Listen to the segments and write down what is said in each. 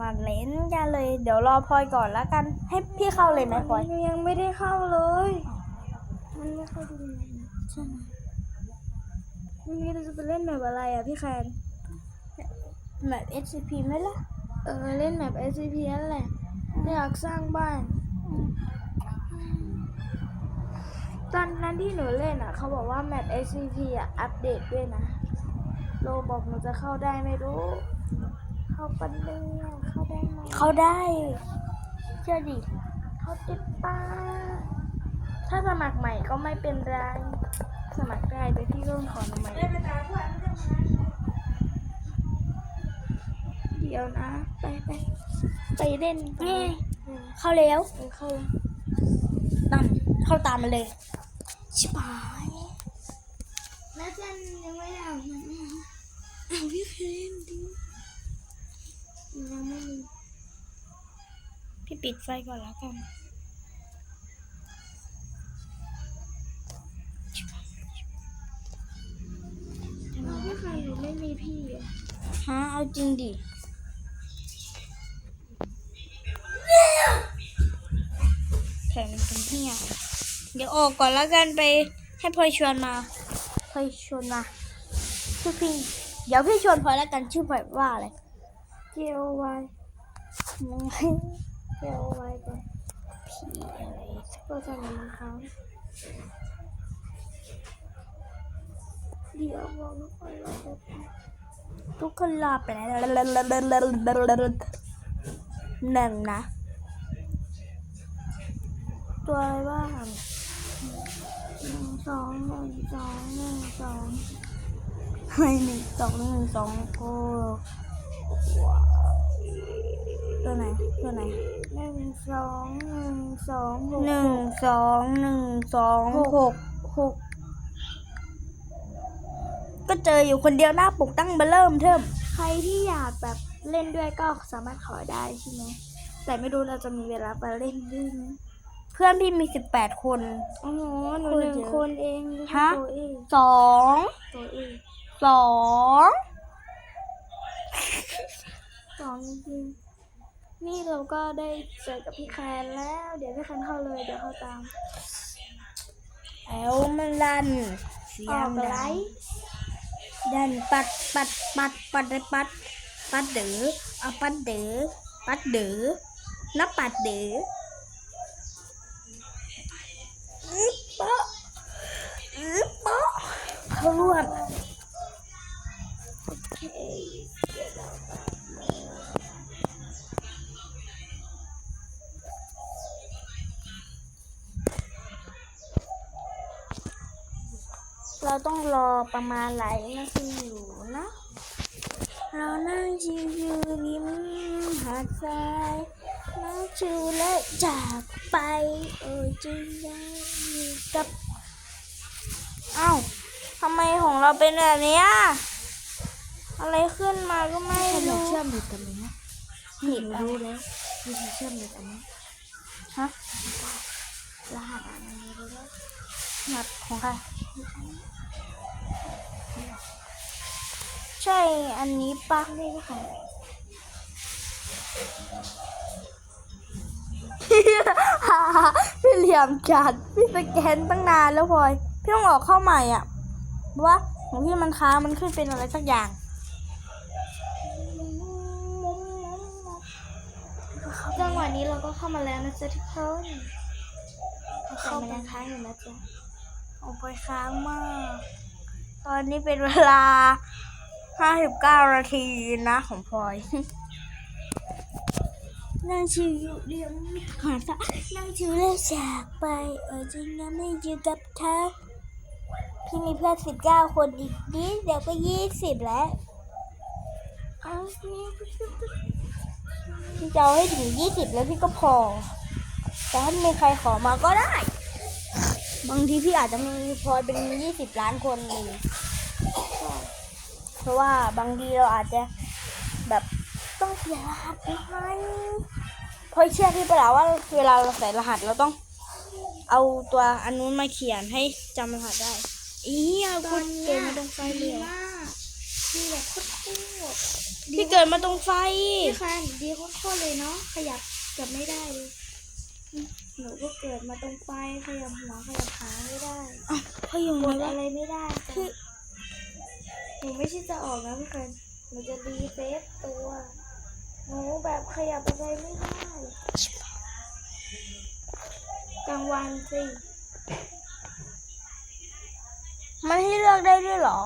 มาเล่นกันเลย เดี๋ยวรอพลอยก่อนแล้วกัน ให้พี่เข้าเลยไหมพลอยยังไม่ได้เข้าเลย มันไม่เข้าดูเลยใช่ไหมวันนี้เราจะไปเล่นแบบอะไรอะพี่แคนแบบ SCP ไหมล่ะ เออเล่นแบบ SCP นั่นแหละอยากสร้างบ้าน ตอนนั้นที่หนูเล่นอะ เขาบอกว่าแมป SCP อะอัปเดตด้วยนะ โลบอกหนูจะเข้าได้ไม่รู้ เข้าปันเเนี่ยเข้าได้ไหมเข้าได้เชื่อดิเข้าติดป้าถ้าสมัครใหม่ก็ไม่เป็นไร สมัครได้แต่พี่เริ่มขอหน่อยเดี๋ยวนะ ไปไปไปเล่นไปนี่เออเข้าแล้วเออเข้านั่นเข้าตามมาเลย ชิบหายแม่จันยังไม่อยากนะอ้าวพี่เคยเล่นดิ ยังไม่มี พี่ปิดไฟก่อนแล้วกันทำไมพี่เคยหนูไม่มีพี่อะฮะเอาจริงดิแถมมันเป็นเหี้ยเดี๋ยวออกก่อนแล้วกันไปให้พลอยชวนมาพลอยชวนมาชื่อพี่ เดี๋ยวพี่ชวนพลอยแล้วกันชื่อพลอยว่าอะไร เจลวายเจลวายก่อนพี่อะไรก็จะมีเขาเดี๋ยวบอกทุกคนเราจะทุกคนรอไปแล้วหนึ่งนะ ตัวอะไรบ้างหนึ่งสองหนึ่งสองหนึ่งสองไม่หนึ่งสองหนึ่งสองโอ้ ตัวไหน ตัวไหนหนึ่งสองหนึ่งสองหกหนึ่งสองหนึ่งสองหกหกก็เจออยู่คนเดียวหน้าปกตั้งเบอร์เริ่มเทิมใครที่อยากแบบเล่นด้วยก็สามารถขอได้ใช่ไหมแต่ไม่รู้เราจะมีเวลาไปเล่นด้วยไหมเพื่อนพี่มีสิบแปดคนอ๋อหนูคนหนึ่งเยอะคนเองฮะตัวเองสองตัวเองสอง สองจริงๆนี่เราก็ได้เจอกับพี่แคนแล้ว เดี๋ยวพี่แคนเข้าเลยเดี๋ยวเข้าตามแอลมันลันเสีอยอกงไลดังฟ์ดันปัดปัดปัดปัดปัดปัดปัดเดือเอาปัดเดือปัดเดือนับปัดเดืออึ๊บเปาะอึ๊บเปาะเขารวดโอเคเดี๋ยวเรา เรา ต้องรอประมาณหลายนาทีอยู่นะเรานั่งชิวอยู่ริมหาดทรายนั่งชิวและจากไปเออจึงได้อยู่กับเอ้าทำไมของเราเป็นแบบเนี้ยอะไรขึ้นมาก็ไม่ถ้าอยากรู้เชื่อมเด็กกันไหมนะผิดหนูอะรู้แล้ววิธีเชื่อมเด็กกันไหมฮะรหัสอ่านอะไรรู้แล้วหนัดของใคร ใช่อันนี้ปะนี่ก็ของพี่เหลี่ยมจัดพี่สแกนตั้งนานแล้วพลอยพี่ต้องออกเข้าใหม่อะเพราะว่าของพี่มันค้างมันขึ้นเป็นอะไรสักอย่างจังหวะนี้เราก็เข้ามาแล้วนะจ๊ะทุกคนแต่มันยังค้างอยู่นะจ๊ะออกไปค้างมาก ตอนนี้เป็นเวลา 59นาทีนะของพลอยนั่งชิวอยู่เดียวหาซะนั่งชิวแล้วจากไปเออจริงนะไม่อยู่กับเธอพี่มีเพื่อน19คนอีกนิดเดี๋ยวก็20แล้วพี่จะเอาให้ถึง20แล้วพี่ก็พอ แต่ถ้ามีใครขอมาก็ได้ บางทีพี่อาจจะมีพลอยเป็น20ล้านคนเลย ราะว่าบางทีเราอาจจะแบบต้องเสียรหัสให้เพราะเชื่อพี่ปะล่าว่าเวลาเราใส่รหัสเราต้องเอาตัวอันนู้นมาเขียนให้จำรหัสได้อีเอาตคุอนณเนี้เกยมไม่ต้องไฟดีเรียวมากดีแบบโคตรพี่เกิดมาตรงไฟพี่คันดีโคตรๆเลยเนาะขยับเกับไม่ได้เลยหนูก็เกิดมาตรงไฟขยับหัวขยับขาไม่ได้เขาอยู่กไหนดวะอะไรไม่ได้ค่ะห นูไม่ใช่จะออกนะพี่คันหนูจะรีเฟซตัวหนูแบบขยับอะไรไม่ได้กลางวันสิมันให้เลือกได้ด้วยเหรอ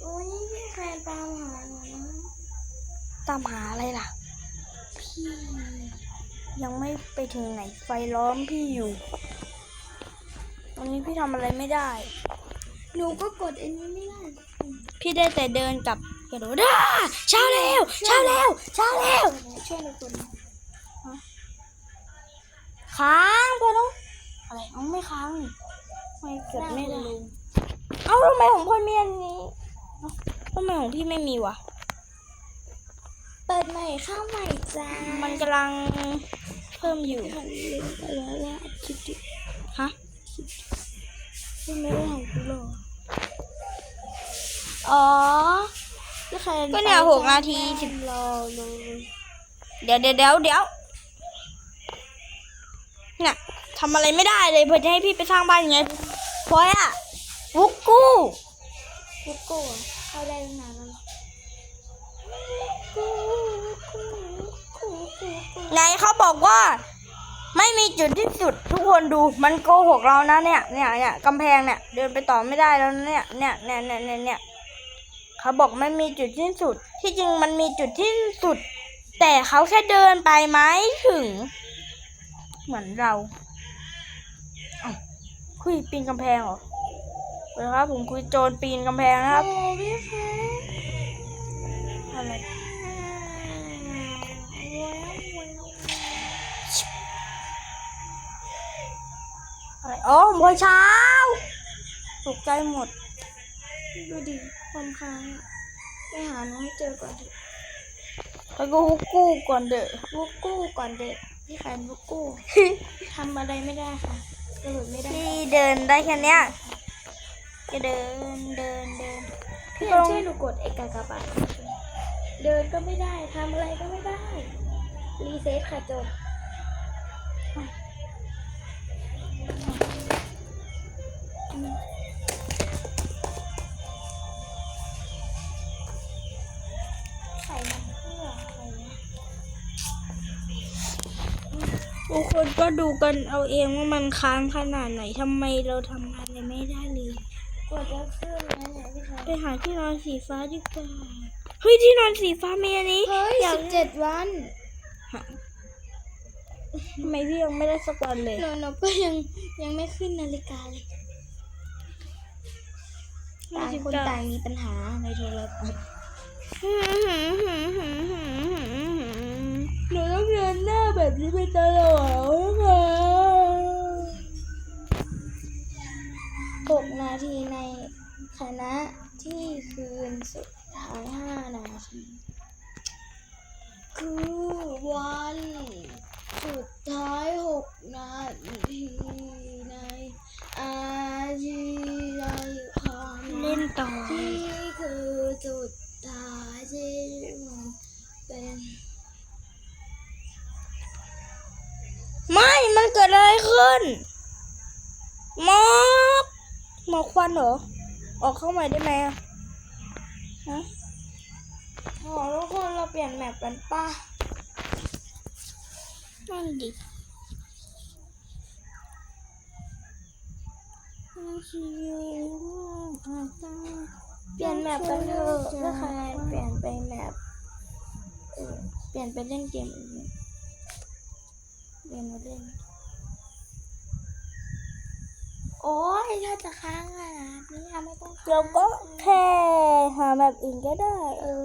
โอ้ยพี่แฟนตามหาหนูนะตามหาอะไรล่ะ พี่ ยังไม่ไปถึงไหนไฟล้อมพี่อยู่ ตอนนี้พี่ทำอะไรไม่ได้ หนูก็กดอันนี้ไม่ได้ พี่ได้แต่เดินกับกระโดดอ้าเช้าแล้วเช้าแล้วเช้าแล้วช่วยหนูกดหน่อยค้างพอแล้วอะไรเอาไม่ค้างนี่ไม่กดไม่ได้เอ้าทำไมของพ่อมีอันนี้เอ้าทำไมของพี่ไม่มีวะเปิดใหม่เข้าใหม่จ้า มันกำลังเพิ่มอยู่หันลืมไปแล้วว่าคิดดิฮะพี่ไม่ได้ถ่ายกูหรอ อ๋อพี่แคนก็เนี่ยหกนาทีสิบรอเลยเดี๋ยวเดี๋ยวเดี๋ยวเดี๋ยวเนี่ยทำอะไรไม่ได้เลยเพื่อจะให้พี่ไปสร้างบ้านยังไงเพราะอะวุกกู้กูโก้อะเข้าได้ตั้งนานแล้วเหรอไหนเขาบอกว่า ไม่มีจุดที่สุดทุกคนดูมันโกหกเรานะเนี่ยเนี่ยเนี่ยกำแพงเนี่ยเดินไปต่อไม่ได้แล้วนะเนี่ยเนี่ยเนี่ยเนี่ยเนี่ย เขาบอกไม่มีจุดสิ้นสุด ที่จริงมันมีจุดที่สุด แต่เขาแค่เดินไปไหมถึง เหมือนเราคุยปีนกำแพงเหรอเลยครับผมคุยโจรปีนกำแพงครับอะไรอะไรอ๋อมพอเช้าตกใจหมดดูดิ ความค้างอะไปหาน้องให้เจอก่อนเถอะไปกูฮุกกู้ก่อนเด้อวุกกู้ก่อนเด็กพี่แคนวุกกู้ทำอะไรไม่ได้ค่ะกระโดดไม่ได้พี่เดินได้แค่เนี้ยก็เดินเดินเดินพี่พี่แอก็นลงช่วยหนูกดเอกากบาทเดินก็ไม่ได้ทำอะไรก็ไม่ได้ รีเซ็ตค่ะจบใคนก็ดูกันเอาเองว่ามันค้างขนาดไหนทำไมเราทำอะไรไม่ได้เลยกดจะขึ้นนะเนี่ยพี่แคนไปหาที่นอนสีฟ้าดีกว่าเฮ้ยที่นอนสีฟ้ามีอันนี้เฮ้ยอยากสิบเจ็ดวันทำไมพี่ยังไม่ได้สักวันเลยหนูหนูก็ยังยังไม่ขึ้นนาฬิกาเลยต่างคนต่างมีปัญหาในโทรศัพท์หนูต้อง เดินหน้าแบบนี้ไปตลอดค่ะหกนาทีในคณะที่คืนสุดท้ายห้านาทีคือวันสุดท้ายหกนาทีในอาชีพของ เล่นต่อ ที่คือสุดท้ายที่มันเป็น ไม่ มันเกิดอะไรขึ้นหมอกหมอกควัน เหรอ ออกเข้าใหม่ได้ไหมอะฮะโอ้ทุกคนเราเปลี่ยนแมปกันป่ะนั่นดิเปลี่ยนแมปกันเถอะเพื่อคะแนนเปลี่ยนไปแมปเออเปลี่ยนไปเล่นเกมอื่นเรียนมาเล่น โอ้ยถ้าจะค้างขนาดนี้อะไม่ต้องค้างเราก็แค่หาแบบอื่นก็ได้ เออ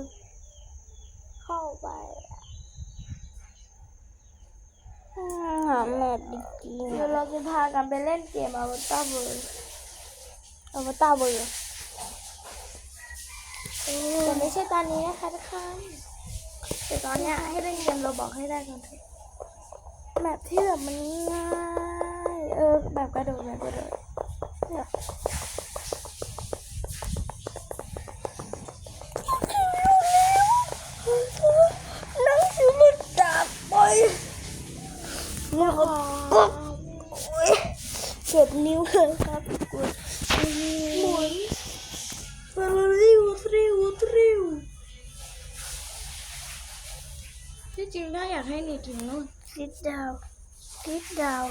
เข้าไปอะอืมหาแบบดีเดี๋ยวเราจะพากันไปเล่นเกมอวตารเวิร์ๆเอามาตาเบอร์แต่ไม่ใช่ตอนนี้นะคะทุกคนแต่ตอนเนี้ยให้เล่นเกมเราบอกให้ได้ก่อนเถอะแบบที่แบบมันง่าย เออ แบบกระโดดแบบกระโดด เจ็บนิ้วเลยครับกดหมุนเร็วเร็วเร็วที่จริงถ้าอยากให้หนูกินนู่น sit down sit down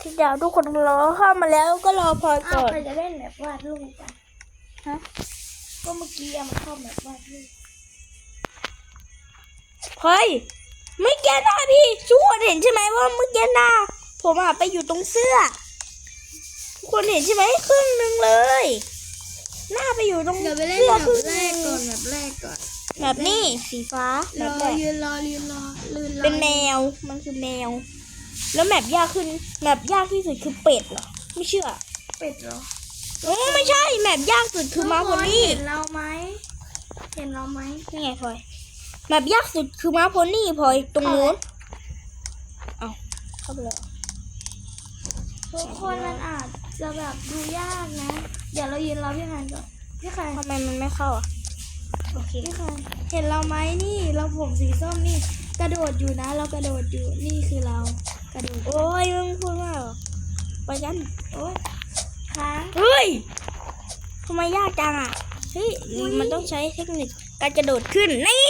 ทิดดาวทิดดาวทุกคนรอเข้ามาแล้วก็รอพลอยอ้าก่วอนใครจะเล่นแบบวาดรูปกันฮะก็เมื่อกี้อะมันเข้าแบบวาดรูปเฮ้ยไม่แกหน้าพี่ทุกคนเห็นใช่ไหมว่าเมื่อกี้หน้า ผมอะไปอยู่ตรงเสื้อทุกคนเห็นใช่ไหมครึ่งหนึ่งเลย หน้าไปอยู่ตรงเดี๋ยวไปเล่นสื้อแบบครึ่งแรหกนึ่งก่อนแบบแรกก่อนแบบนี้สีฟ้าแบรบอแรกยืนรอยืนรอลืนรอเป็นแมวมันคือแมว แล้วแมปยากขึ้นแมปยากที่สุดคือเป็ดเหรอไม่เชื่อเป็ดเหรอโอ้ไม่ใช่แมปยากสุดคือม้าโพนี่เห็นเราไหมเห็นเราไหมนี่ไงพลอยแมปยากสุดคือม้าโพนี่พลอยตรงนู้นเอาเข้าไปเลยทุกคนมันอาจจะแบบดูยากนะ เดี๋ยวเรายืนรอพี่คันก่อนพี่คันทำไมมันไม่เข้าอะโอเคพี่คันเห็นเราไหมนี่เราผมสีส้มนี่กระโดดอยู่นะ เรากระโดดอยู่นี่คือเรา กระโดดโอ้ยมึงพูดว่าเหรอไปกันโอ๊ยค้างเฮ้ยทำไมยากจังอะเฮ้ยมันต้องใช้เทคนิคการกระโดดขึ้นนี่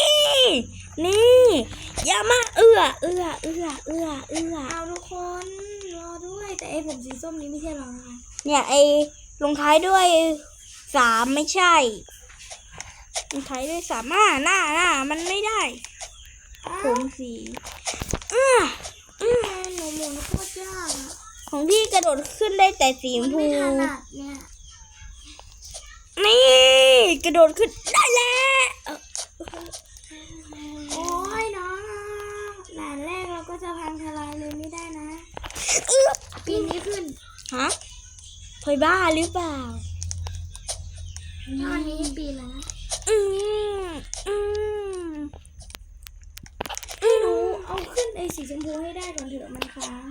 นี่อย่ามาเอื้อเอื้อเอื้อเอื้อเอื้อเอาทุกคนรอด้วยแต่ไอ้ผมสีส้มนี้ไม่ใช่เรานะคะเนี่ยไอ้ลงท้ายด้วยสามไม่ใช่ลงท้ายด้วยสามหน้าหน้าหน้ามันไม่ได้ ผมสีอื้อ อืมหนูหมุนโคตรยากอะ ของพี่กระโดดขึ้นได้แต่สีชมัมนพูไม่ถนัดเนี่ยนี่ กระโดดขึ้นได้แล้วเอ่อโอ้ยน้องด่านแรกเราก็จะพังทลายเลยไม่ได้นะอื้อปีนี้ขึ้น ฮะพลอยบ้าหรือเปล่า ตอนนี้ปีแล้วนะอืมอืมให้หนูเอาขึ้นไอ้สีชมพูให้ได้ก่อนเถอะมันค้าง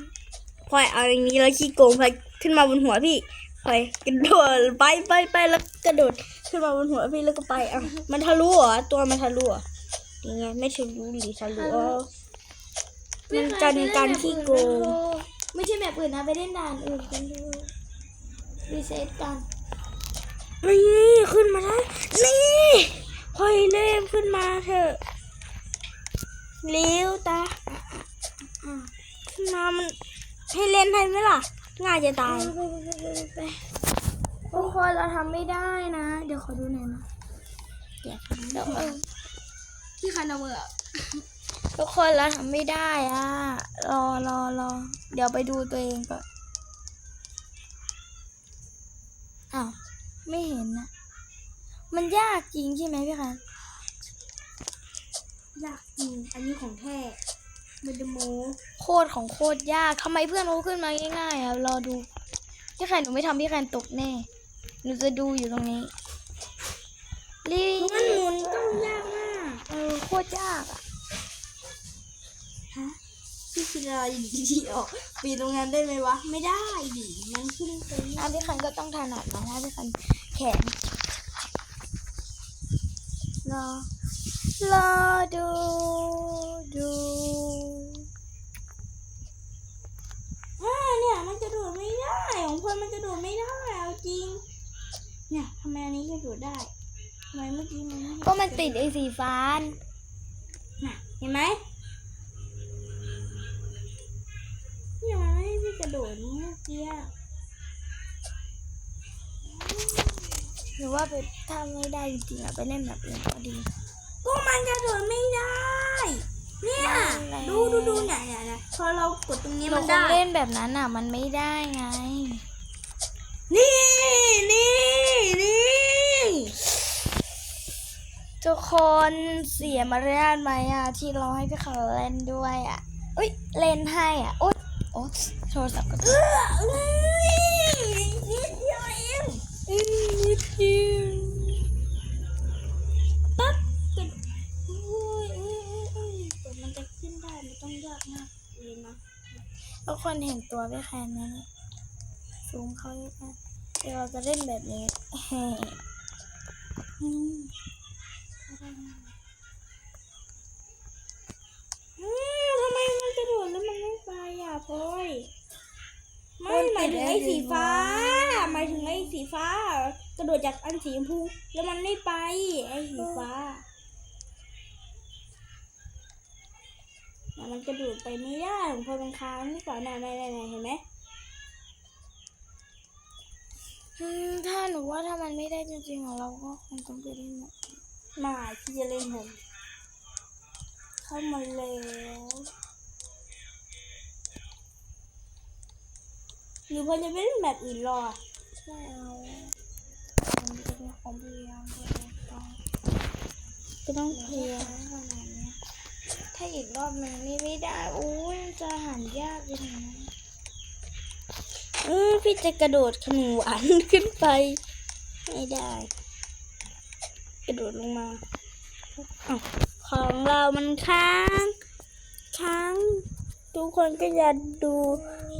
พลอยเอาอย่างนี้แล้วขี้โกงพลอยขึ้นมาบนหัวพี่พลอยกระโดดไปไปไปแล้วกระโดดขึ้นมาบนหัวพี่แล้วก็ไปอะมันทะลุเหรอตัวมันทะลุเหรอยังไงไม่ทะลุหรือทะลุอ๋อมันกันการขี้โกงไม่ใช่แบบอื่นนะไปเล่นด่านอื่นกันดูรีเซ็ตกันนี่ขึ้นมาแล้วนี่พลอยเล่มขึ้นมาเถอะเลี้ยวตาอะขึ้นมามัน ให้เล่นให้ไหมล่ะ ง่ายจะตายไปไปไปไปไปทุกคนเราทำไม่ได้นะ เดี๋ยวขอดูหน่อยนะเดี๋ยวเดี๋ยวเออพี่คันเอาเบอร์ทุกคนเราทำไม่ได้อะ รอรอรอเดี๋ยวไปดูตัวเองก่อนอ้าวไม่เห็นนะมันยากจริงใช่ไหมพี่คันยากจริง อันนี้ของแท้ เมดโมโคตรของโคตรยากทำไมเพื่อนเขาขึ้นมาง่ายๆอะรอดูพี่คันหนูไม่ทำพี่คันตกแน่ หนูจะดูอยู่ตรงนี้รีมันหมุนต้องยากมากเออโคตรยากอะฮะพี่คิดอะไรดีๆออกปีนตรงนั้นได้ไหมวะ ไม่ได้ดิมันขึ้นไปอะพี่คันก็ต้องถนัดนะถ้าพี่คันแขนรอรอดูดู อ่าเนี่ยมันกระโดดไม่ได้ของเพื่อ นมันกระโดดไม่ได้เอาจริง เนี่ยทำไมอันนี้กระโดดได้ทำไมเมื่อกี้มันไก็มันติดไอ้สีฟ้าน่ะเห็นไหมเนี่ยมันไม่ให้พี่กระโดดเมื่อกี้อะหรือว่าไปถ้าไม่ได้จริงๆอะไปเล่นแบบอื่นก็ดีก็มันกระโดดไม่ได้ เนี่ยนั่นแหละดูดูดูเนี่ยเนี่ยเนี่ยพอเรากดตรงนี้เรามันคได้งเล่นแบบนั้นอะมันไม่ได้ไง นี่นี่นี่ทุกคนเสียมารยาทไหมอะ ที่เราให้พี่เขาเล่นด้วยอะอุ้ยเล่นให้อะโอ๊ยโอ๊ยโทรศัพท์ก็เออเอ้ยนิดเดียวเองนิดเดียวปั๊บกดโอ้ยโอ้ยอ้ยโอ้ยมันจะขึ้นได้มันต้องยากมากเลยนะทุกคนเห็นตัวพี่แคนไหม ซูมเข้าใกล้ๆเดี๋ยวเราจะเล่นแบบนี้เฮ้อืมอืมทำไมมันกระโดดแล้วมันไม่ไปอะพลอยไม่หมายถึงไอ้สีฟ้า หมายถึงไอ้สีฟ้า กระโดดจากอันสีชมพูแล้วมันไม่ไป ไอ้สีฟ้าแต่มันกระโดดไปไม่ได้ของพลอยเป็นค้างนี่ก่อนน่ะไหนไหนไหนเห็นไหม อืม ถ้าหนูว่าถ้ามันไม่ได้จริงๆเราก็คงต้องไปเล่นแบบมาที่จะเล่นผมเข้ามาแล้วหรือพอจะไปเล่นแบบอื่นรออะไม่เอามันเป็นของพยายามเลยต้องก็ต้องเพยายามขนาดเนี้ยถ้าอีกรอบหนึ่งนี่ไม่ได้โอ้ยจะหันยากไปไหนอืม พี่จะกระโดดขนมหวานขึ้นไป ไม่ได้ กระโดดลงมาอของเรามันค้าง ค้าง ทุกคนก็อย่าดู